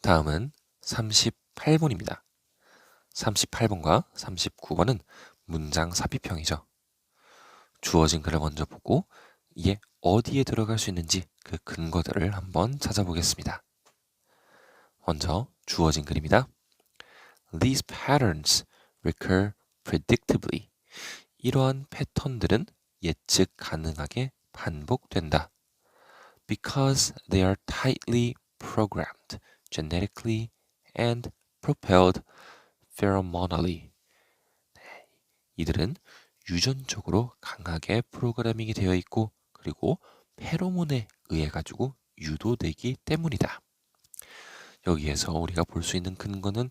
다음은 38번입니다. 38번과 39번은 문장 삽입형이죠. 주어진 글을 먼저 보고 이게 어디에 들어갈 수 있는지 그 근거들을 한번 찾아보겠습니다. 먼저 주어진 글입니다. These patterns recur predictably. 이러한 패턴들은 예측 가능하게 반복된다. Because they are tightly programmed genetically and propelled pheromonally. 네, 이들은 유전적으로 강하게 프로그래밍이 되어 있고 그리고 페로몬에 의해 가지고 유도되기 때문이다. 여기에서 우리가 볼 수 있는 근거는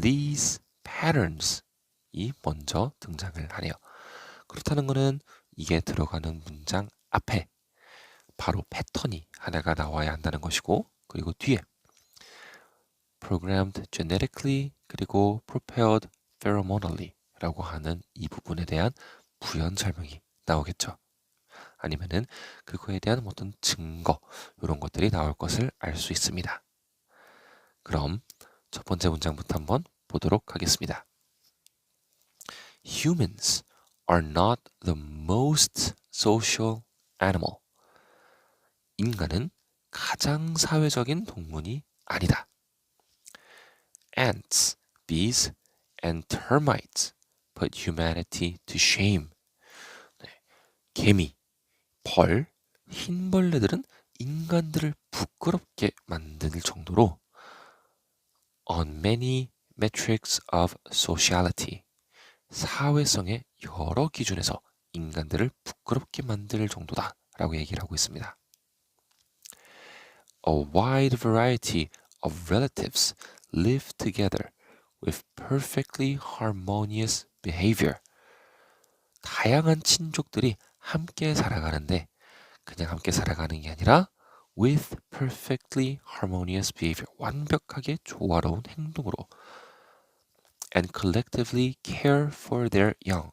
these patterns 이 먼저 등장을 하네요. 그렇다는 것은 이게 들어가는 문장 앞에 바로 패턴이 하나가 나와야 한다는 것이고 그리고 뒤에 programmed genetically 그리고 prepared pheromonally 라고 하는 이 부분에 대한 부연 설명이 나오겠죠. 아니면은 그거에 대한 어떤 증거 이런 것들이 나올 것을 알 수 있습니다. 그럼 첫 번째 문장부터 한번 보도록 하겠습니다. Humans are not the most social animal. 인간은 가장 사회적인 동물이 아니다. Ants, bees, and termites put humanity to shame. 네, 개미, 벌, 흰벌레들은 인간들을 부끄럽게 만들 정도로 on many metrics of sociality 사회성의 여러 기준에서 인간들을 부끄럽게 만들 정도다 라고 얘기를 하고 있습니다. A wide variety of relatives live together with perfectly harmonious behavior. 다양한 친족들이 함께 살아가는데 그냥 함께 살아가는 게 아니라 with perfectly harmonious behavior. 완벽하게 조화로운 행동으로 and collectively care for their young.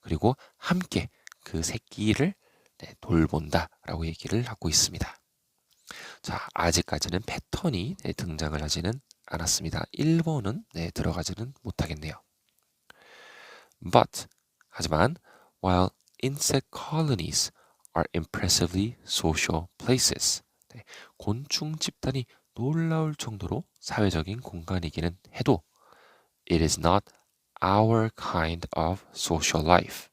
그리고 함께 그 새끼를 네, 돌본다라고 얘기를 하고 있습니다. 자, 아직까지는 패턴이 네, 등장을 하지는 않았습니다. 1번은 네, 들어가지는 못하겠네요. But 하지만 while insect colonies are impressively social places. 네, 곤충 집단이 놀라울 정도로 사회적인 공간이기는 해도 it is not our kind of social life.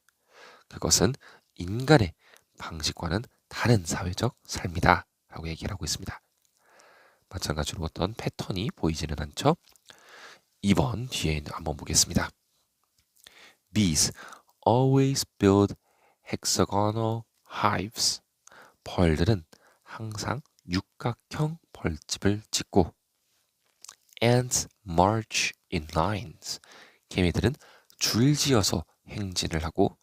그것은 인간의 방식과는 다른 사회적 삶이다. 라고 얘기를 하고 있습니다. 마찬가지로 어떤 패턴이 보이지는 않죠? 2번 뒤에 한번 보겠습니다. Bees always build hexagonal hives. 벌들은 항상 육각형 벌집을 짓고 ants march in lines. 개미들은 줄지어서 행진을 하고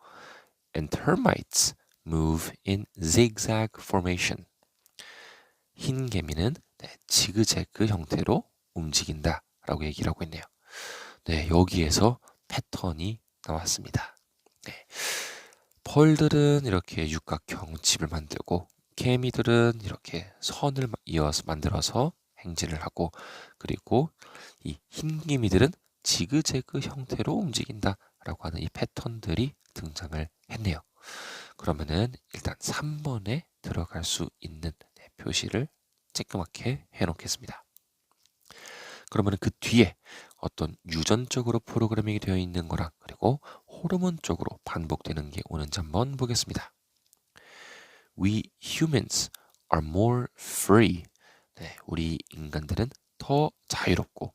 and termites move in zigzag formation. 흰 개미는 네, 지그재그 형태로 움직인다 라고 얘기를 하고 있네요. 네, 여기에서 패턴이 나왔습니다. 네. 벌들은 이렇게 육각형 집을 만들고 개미들은 이렇게 선을 이어서 만들어서 행진을 하고 그리고 이 흰개미들은 지그재그 형태로 움직인다 라고 하는 이 패턴들이 등장을 했네요. 그러면은 일단 3번에 들어갈 수 있는 네, 표시를 쬐끄맣게 해놓겠습니다. 그러면 그 뒤에 어떤 유전적으로 프로그래밍이 되어 있는 거랑 그리고 호르몬 쪽으로 반복되는 게 오는지 한번 보겠습니다. We humans are more free. 네, 우리 인간들은 더 자유롭고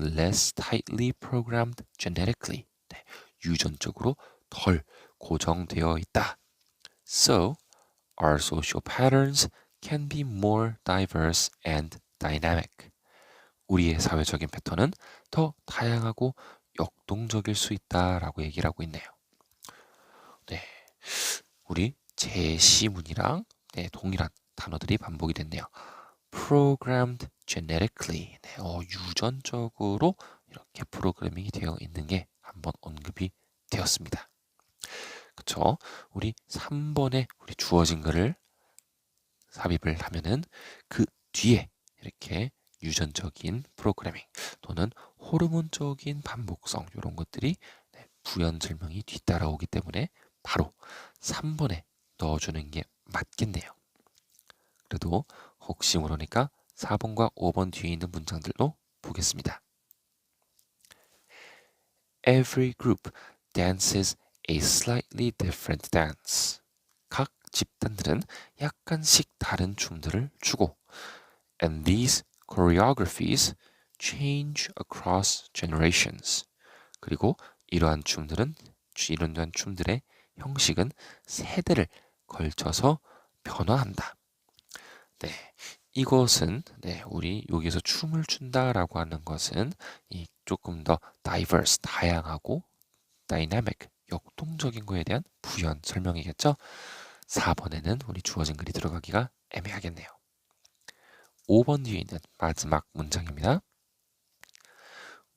less tightly programmed genetically. 네, 유전적으로 덜 고정되어 있다. So, our social patterns can be more diverse and dynamic. 우리의 사회적인 패턴은 더 다양하고 역동적일 수 있다라고 얘기를 하고 있네요. 네, 우리 제시문이랑 네, 동일한 단어들이 반복이 됐네요. Programmed genetically, 네, 어, 유전적으로 이렇게 프로그래밍이 되어 있는 게 한번 언급이 되었습니다. 그쵸? 우리 3번에 우리 주어진 글을 삽입을 하면은 그 뒤에 이렇게 유전적인 프로그래밍 또는 호르몬적인 반복성 이런 것들이 네, 부연 설명이 뒤따라오기 때문에 바로 3번에 넣어주는 게 맞겠네요. 그래도 혹시 모르니까 4번과 5번 뒤에 있는 문장들로 보겠습니다. Every group dances a slightly different dance. 각 집단들은 약간씩 다른 춤들을 추고 and these choreographies change across generations. 그리고 이러한 춤들은 이러한 춤들의 형식은 세대를 걸쳐서 변화한다. 네, 이것은 네, 우리 여기서 춤을 춘다라고 하는 것은 이 조금 더 diverse, 다양하고 dynamic, 역동적인 거에 대한 부연 설명이겠죠. 4번에는 우리 주어진 글이 들어가기가 애매하겠네요. 5번 뒤에 있는 마지막 문장입니다.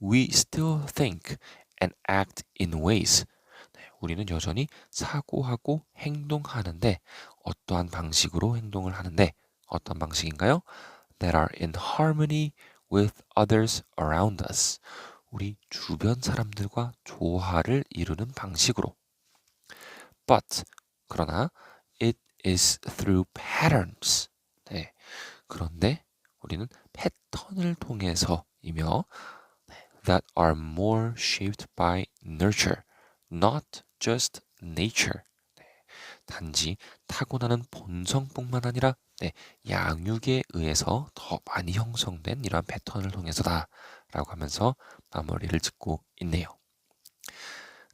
We still think and act in ways. 네, 우리는 여전히 사고하고 행동하는데 어떠한 방식으로 행동을 하는데 어떤 방식인가요? That are in harmony with others around us. 우리 주변 사람들과 조화를 이루는 방식으로. But 그러나 is through patterns. 네. 그런데 우리는 패턴을 통해서이며 that are more shaped by nurture, not just nature. 네, 단지 타고나는 본성뿐만 아니라 네, 양육에 의해서 더 많이 형성된 이러한 패턴을 통해서다라고 하면서 마무리를 짓고 있네요.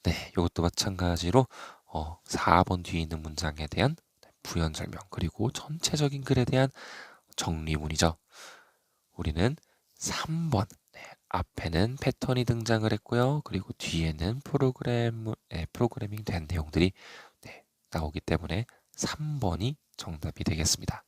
네, 이것도 마찬가지로 어, 4번 뒤에 있는 문장에 대한 부연 설명 그리고 전체적인 글에 대한 정리문이죠. 우리는 3번 네, 앞에는 패턴이 등장을 했고요. 그리고 뒤에는 프로그램 네, 프로그래밍 된 내용들이 네, 나오기 때문에 3번이 정답이 되겠습니다.